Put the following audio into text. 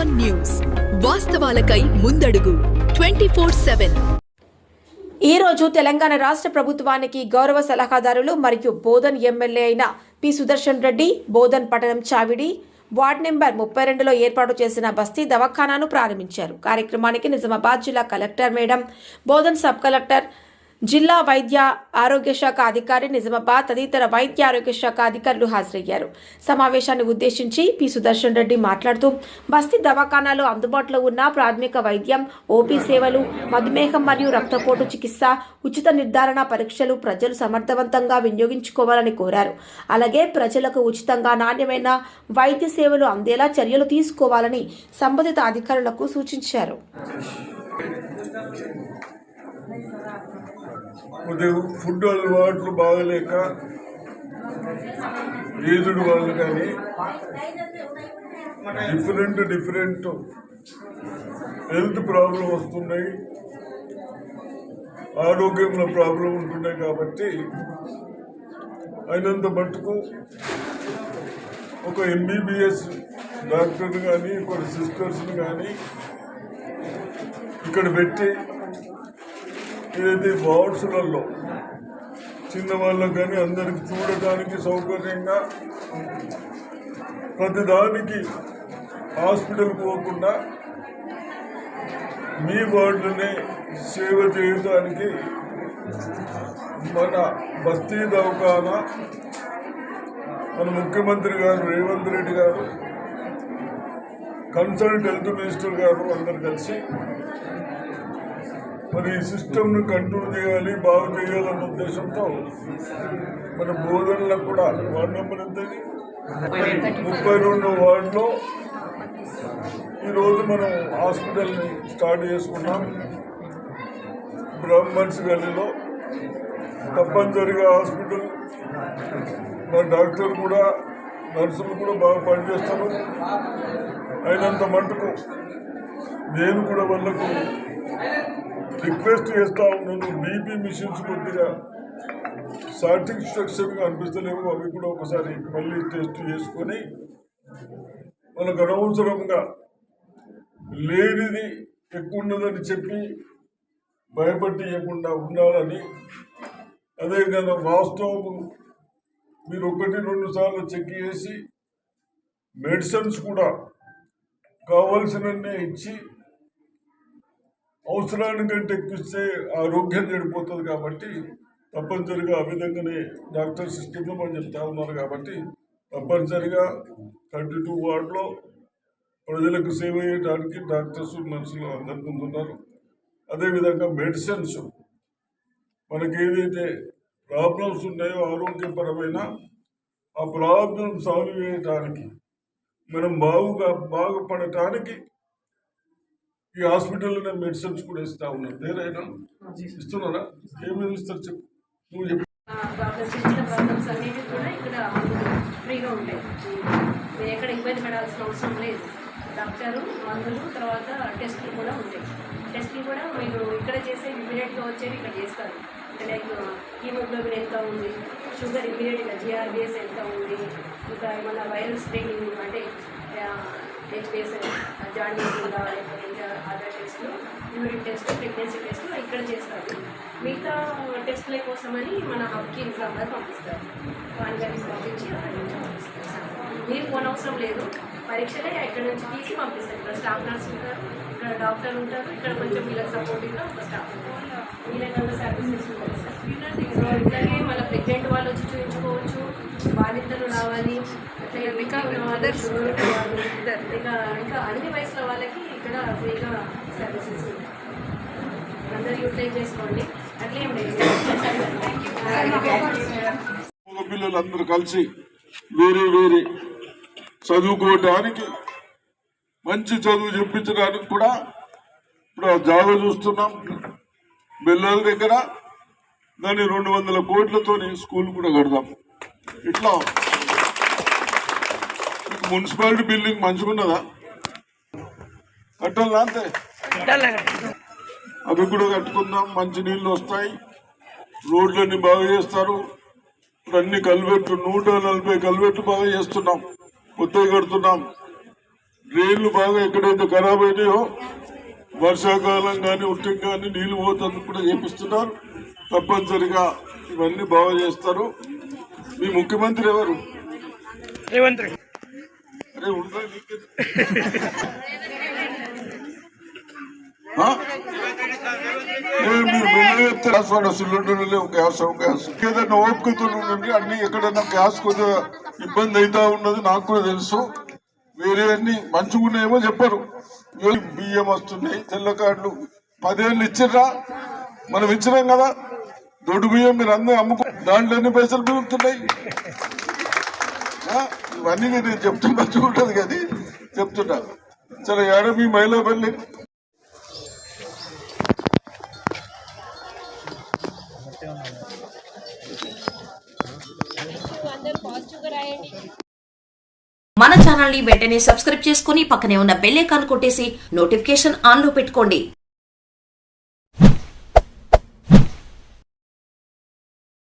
On news వాస్తవాలకై ముందడుగు. Twenty four seven. ఈ రోజు తెలంగాణ రాష్ట్ర ప్రభుత్వానికి గౌరవ సలహాదారులు మరియు బోధన్ ఎమ్మెల్యే అయిన పి సుదర్శన్ రెడ్డి బోధన్ పట్టణం చావిడి వార్డ్ నెంబర్ ముప్పై రెండులో ఏర్పాటు చేసిన బస్తీ దవాఖానాను ప్రారంభించారు. కార్యక్రమానికి నిజామాబాద్ జిల్లా collector madam Bodhan sub collector జిల్లా వైద్య ఆరోగ్య శాఖ అధికారి నిజామాబాద్ తదితర వైద్య ఆరోగ్య శాఖ అధికారులు హాజరయ్యారు. సమావేశాన్ని ఉద్దేశించి పి. సుదర్శన్ రెడ్డి మాట్లాడుతూ బస్తీ దవాఖానాలో అందుబాటులో ఉన్న ప్రాథమిక వైద్యం ఓపీ సేవలు మధుమేహం మరియు రక్తపోటు చికిత్స ఉచిత నిర్ధారణ పరీక్షలు ప్రజలు సమర్థవంతంగా వినియోగించుకోవాలని కోరారు. అలాగే ప్రజలకు ఉచితంగా నాణ్యమైన వైద్య సేవలు అందేలా చర్యలు తీసుకోవాలని సంబంధిత అధికారులకు సూచించారు. కొద్దిగా ఫుడ్ అలవాట్లు బాగలేక ఏజ్డ్ వాళ్ళు కానీ డిఫరెంట్ డిఫరెంట్ హెల్త్ ప్రాబ్లం వస్తున్నాయి. ఆరోగ్యంలో ప్రాబ్లం ఉంటున్నాయి కాబట్టి అయినంత మట్టుకు ఒక ఎంబీబీఎస్ డాక్టర్ని కానీ ఒక సిస్టర్స్ని కానీ ఇక్కడ పెట్టి ఏదైతే వార్డ్స్లలో చిన్నవాళ్ళకు కానీ అందరికి చూడటానికి సౌకర్యంగా ప్రతిదానికి హాస్పిటల్ పోకుండా మీ వార్డులోనే సేవ చేయడానికి మన బస్తీ దవాఖానా మన ముఖ్యమంత్రి గారు రేవంత్ రెడ్డి గారు కన్సల్ట్ హెల్త్ మినిస్టర్ గారు అందరు కలిసి మరి ఈ సిస్టమ్ను కంట్రోల్ చేయాలి బాగు చేయాలన్న ఉద్దేశంతో మన బోధనలకు కూడా వార్డు నెంబర్ ఎంతది? ముప్పై రెండు వార్డులో ఈరోజు మనం హాస్పిటల్ని స్టార్ట్ చేసుకున్నాం. బ్రాహ్మణ్స్ గల్లీలో తప్పనిసరిగా హాస్పిటల్. మన డాక్టర్ కూడా నర్సులు కూడా బాగా పనిచేస్తారు. అయినంత మటుకు నేను కూడా వాళ్ళకు రిక్వెస్ట్ చేస్తా ఉన్నాను. బీపీ మిషన్స్ కొద్దిగా సాటిస్ఫాక్షన్గా అనిపిస్తలేవు. అవి కూడా ఒకసారి మళ్ళీ టెస్ట్ చేసుకొని మనకు అనవసరంగా లేనిది ఎక్కువ ఉన్నదని చెప్పి భయపడియకుండా ఉండాలని అదే కదా వాస్తవం మీరు ఒకటి రెండు సార్లు చెక్ చేసి మెడిసిన్స్ కూడా కావలసినన్నే ఇచ్చి అవసరానికంటే ఎక్కిస్తే ఆరోగ్యం చెడిపోతుంది కాబట్టి తప్పనిసరిగా ఆ విధంగానే డాక్టర్ సిస్టంలో మనం చెప్తా ఉన్నారు కాబట్టి తప్పనిసరిగా థర్టీ టూ వార్డులో ప్రజలకు సేవ చేయడానికి డాక్టర్స్ నర్సులు అందరితో ఉన్నారు. అదేవిధంగా మెడిసిన్స్ మనకి ఏదైతే ప్రాబ్లమ్స్ ఉన్నాయో ఆరోగ్యపరమైన ఆ ప్రాబ్లం సాల్వ్ చేయడానికి మనం బాగుగా బాగుపడటానికి ఈ హాస్పిటల్లోనే మెడిసిన్స్ కూడా ఇస్తా ఉన్నారు. వేరైనా ఇస్తున్నారా? ఏమేమి ఇస్తారు చెప్పు. నువ్వు చెప్పు. ఫ్రీగా ఉంటాయి. మీరు ఎక్కడ ఇబ్బంది పడాల్సిన అవసరం లేదు. డాక్టరు మందులు తర్వాత టెస్టులు కూడా ఉంటాయి. టెస్టులు కూడా మీరు ఇక్కడ చేసే ఇమీడియట్గా వచ్చేవి ఇక్కడ చేస్తారు. లైక్ హీమోగ్లోబిన్ ఎంత ఉంది షుగర్ ఇమీడియట్గా జిఆర్బిఎస్ ఎంత ఉంది ఇంకా ఏమన్నా వైరల్ స్క్రీనింగ్ అంటే హెచ్బిఎస్ జాండీస్ ఉందా లేకపోతే అదర్ టెస్ట్లు యూరిన్ టెస్ట్ ప్రెగ్నెన్సీ టెస్ట్లు ఇక్కడ చేస్తారు. మిగతా టెస్టుల కోసమని మన హబ్కి ఎగ్జాంపర్ పంపిస్తారు. వాని గారికి పంపించి అక్కడి నుంచి పంపిస్తారు. మీరు పోనవసరం లేదు. పరీక్షలే ఇక్కడ నుంచి తీసి పంపిస్తారు. ఇక్కడ స్టాఫ్ నర్స్ ఉంటారు ఇక్కడ డాక్టర్ ఉంటారు ఇక్కడ కొంచెం వీళ్ళకి సపోర్టివ్గా ఒక స్టాఫ్ ఉంటారు వీళ్ళకంతా సర్వీసెస్ ఉంటాయి సార్ ఇట్లాగే మళ్ళీ ప్రెగ్నెంట్ వాళ్ళు వచ్చి చూపించుకోవచ్చు బాధితులు రావాలి ఇంకా మదర్స్ ఇంకా ఇంకా అన్ని వయసుల వాళ్ళకి ఇక్కడ ఫ్రీగా సర్వీసెస్ ఉంటాయి. అందరూ యూటిలైజ్ చేసుకోండి. అట్లే పిల్లలందరూ కలిసి వేరే వేరే చదువుకోవడానికి మంచి చదువు చెప్పించడానికి కూడా ఇప్పుడు ఆ జాగా చూస్తున్నాం. బెల్లాల దగ్గర దాన్ని రెండు వందల కోట్లతోని స్కూల్ కూడా కడదాం. ఇట్లా మున్సిపాలిటీ బిల్డింగ్ మంచిగున్నదా కట్టాలా అంతే? అవి కూడా కట్టుకుందాం మంచి నీళ్ళు వస్తాయి. రోడ్లన్నీ బాగా చేస్తారు. ఇప్పుడు అన్ని నూట నలభై కల్వెట్టు బాగా చేస్తున్నాం. కొత్తవి కడుతున్నాం. డ్రైన్లు బాగా ఎక్కడైతే ఖరాబ్ అయినాయో వర్షాకాలం కానీ ఉట్టి కానీ నీళ్ళు పోతుంది కూడా చేపిస్తున్నారు. తప్పనిసరిగా ఇవన్నీ బాగా చేస్తారు. మీ ముఖ్యమంత్రి ఎవరు? రేవంత్ రెడ్డి. చెప్తే గ్యాస్ వాడు సిలిండర్ లేవు గ్యాస్ గ్యాస్ ఏదైనా ఓపికతో ఉండండి అన్ని ఎక్కడైనా గ్యాస్ కొద్దిగా ఇబ్బంది అవుతా ఉన్నది నాకు కూడా తెలుసు. వేరే అన్ని మంచిగా ఉన్నాయేమో చెప్పరు. బియ్యం వస్తున్నాయి తెల్ల కార్డులు. పదేళ్ళు ఇచ్చిర్రా? మనం ఇచ్చినాం కదా? దొడ్డు బియ్యం మీరు అందరూ అమ్ముకో దాంట్లో ఎన్ని పైసలు మిగులుతున్నాయి? ఇవన్నీ నేను చెప్తున్నా చూడదు కానీ చెప్తున్నా. చాలా ఏడ మీ మహిళా పెళ్ళి మన ఛానల్ని వెంటనే సబ్స్క్రైబ్ చేసుకుని పక్కనే ఉన్న బెల్ ఐకాన్ కొట్టేసి నోటిఫికేషన్ ఆన్లో పెట్టుకోండి.